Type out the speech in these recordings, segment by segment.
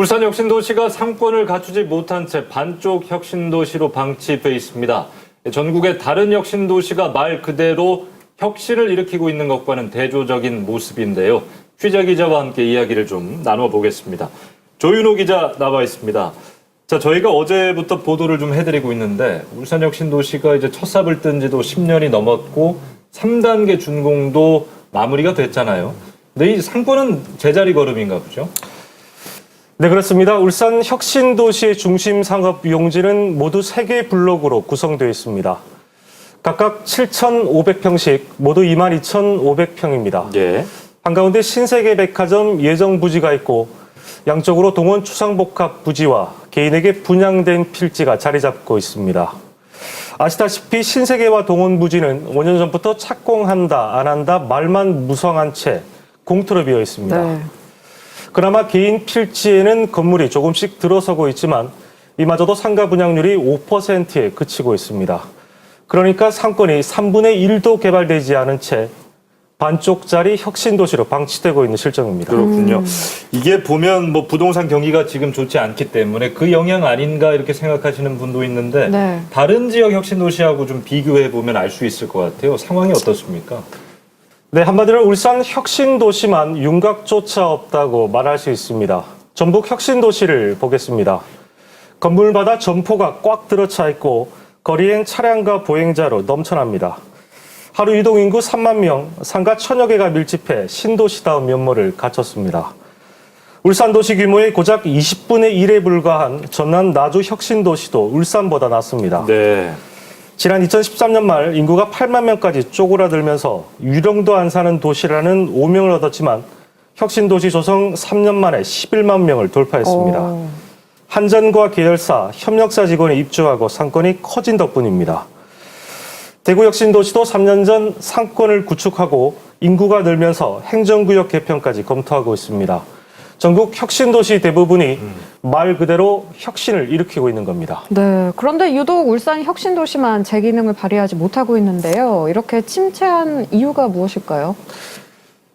울산 혁신도시가 상권을 갖추지 못한 채 반쪽 혁신도시로 방치돼 있습니다. 전국의 다른 혁신도시가 말 그대로 혁신을 일으키고 있는 것과는 대조적인 모습인데요. 취재 기자와 함께 이야기를 좀 나눠보겠습니다. 조윤호 기자 나와 있습니다. 자, 저희가 어제부터 보도를 좀 해드리고 있는데 울산 혁신도시가 이제 첫 삽을 뜬 지도 10년이 넘었고 3단계 준공도 마무리가 됐잖아요. 근데 이 상권은 제자리 걸음인가 보죠? 네, 그렇습니다. 울산 혁신도시의 중심 상업 용지는 모두 세개 블록으로 구성되어 있습니다. 각각 7,500평씩 모두 22,500평입니다. 예. 한가운데 신세계 백화점 예정 부지가 있고 양쪽으로 동원 추상복합 부지와 개인에게 분양된 필지가 자리 잡고 있습니다. 아시다시피 신세계와 동원 부지는 5년 전부터 착공한다 안 한다 말만 무성한 채 공터로 비어 있습니다. 네. 그나마 개인 필지에는 건물이 조금씩 들어서고 있지만 이마저도 상가 분양률이 5%에 그치고 있습니다. 그러니까 상권이 3분의 1도 개발되지 않은 채 반쪽짜리 혁신 도시로 방치되고 있는 실정입니다. 그렇군요. 이게 보면 뭐 부동산 경기가 지금 좋지 않기 때문에 그 영향 아닌가 이렇게 생각하시는 분도 있는데 네. 다른 지역 혁신 도시하고 좀 비교해 보면 알 수 있을 것 같아요. 상황이 어떻습니까? 네, 한마디로 울산 혁신도시만 윤곽조차 없다고 말할 수 있습니다. 전북 혁신도시를 보겠습니다. 건물마다 점포가 꽉 들어차 있고 거리엔 차량과 보행자로 넘쳐납니다. 하루 이동 인구 3만 명, 상가 천여 개가 밀집해 신도시다운 면모를 갖췄습니다. 울산 도시 규모의 고작 20분의 1에 불과한 전남 나주 혁신도시도 울산보다 낮습니다. 네. 지난 2013년 말 인구가 8만 명까지 쪼그라들면서 유령도 안 사는 도시라는 오명을 얻었지만 혁신도시 조성 3년 만에 11만 명을 돌파했습니다. 어, 한전과 계열사, 협력사 직원이 입주하고 상권이 커진 덕분입니다. 대구 혁신도시도 3년 전 상권을 구축하고 인구가 늘면서 행정구역 개편까지 검토하고 있습니다. 전국 혁신도시 대부분이 말 그대로 혁신을 일으키고 있는 겁니다. 네. 그런데 유독 울산 혁신 도시만 제 기능을 발휘하지 못하고 있는데요. 이렇게 침체한 이유가 무엇일까요?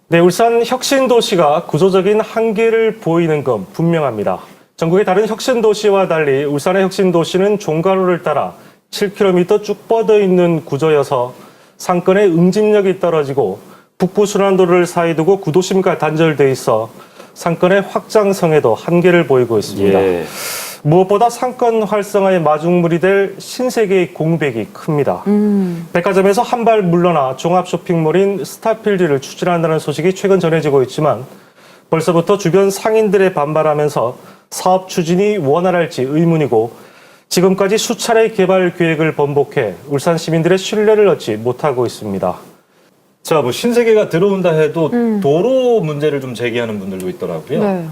네, 울산 혁신 도시가 구조적인 한계를 보이는 건 분명합니다. 전국의 다른 혁신 도시와 달리 울산의 혁신 도시는 종가로를 따라 7km 쭉 뻗어 있는 구조여서 상권의 응집력이 떨어지고 북부 순환도로를 사이 두고 구도심과 단절돼 있어 상권의 확장성에도 한계를 보이고 있습니다. 예. 무엇보다 상권 활성화의 마중물이 될 신세계의 공백이 큽니다. 음, 백화점에서 한 발 물러나 종합 쇼핑몰인 스타필드를 추진한다는 소식이 최근 전해지고 있지만 벌써부터 주변 상인들의 반발하면서 사업 추진이 원활할지 의문이고 지금까지 수차례 개발 계획을 번복해 울산 시민들의 신뢰를 얻지 못하고 있습니다. 자, 뭐 신세계가 들어온다 해도 도로 문제를 좀 제기하는 분들도 있더라고요. 네.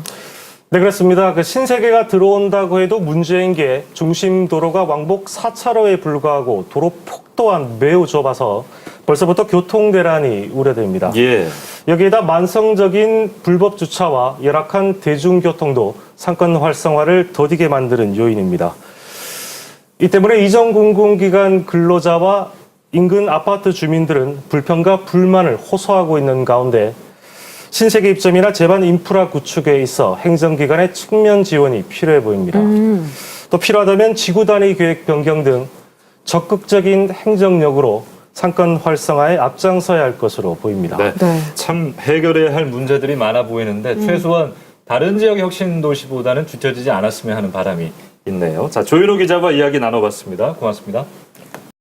네, 그렇습니다. 그 신세계가 들어온다고 해도 문제인 게 중심 도로가 왕복 4차로에 불과하고 도로 폭 또한 매우 좁아서 벌써부터 교통 대란이 우려됩니다. 예. 여기에다 만성적인 불법 주차와 열악한 대중교통도 상권 활성화를 더디게 만드는 요인입니다. 이 때문에 이전 공공기관 근로자와 인근 아파트 주민들은 불평과 불만을 호소하고 있는 가운데 신세계 입점이나 제반 인프라 구축에 있어 행정기관의 측면 지원이 필요해 보입니다. 음, 또 필요하다면 지구 단위 계획 변경 등 적극적인 행정력으로 상권 활성화에 앞장서야 할 것으로 보입니다. 네. 네. 참 해결해야 할 문제들이 많아 보이는데 최소한 다른 지역 혁신 도시보다는 뒤처지지 않았으면 하는 바람이 있네요. 자, 조윤호 기자와 이야기 나눠봤습니다. 고맙습니다.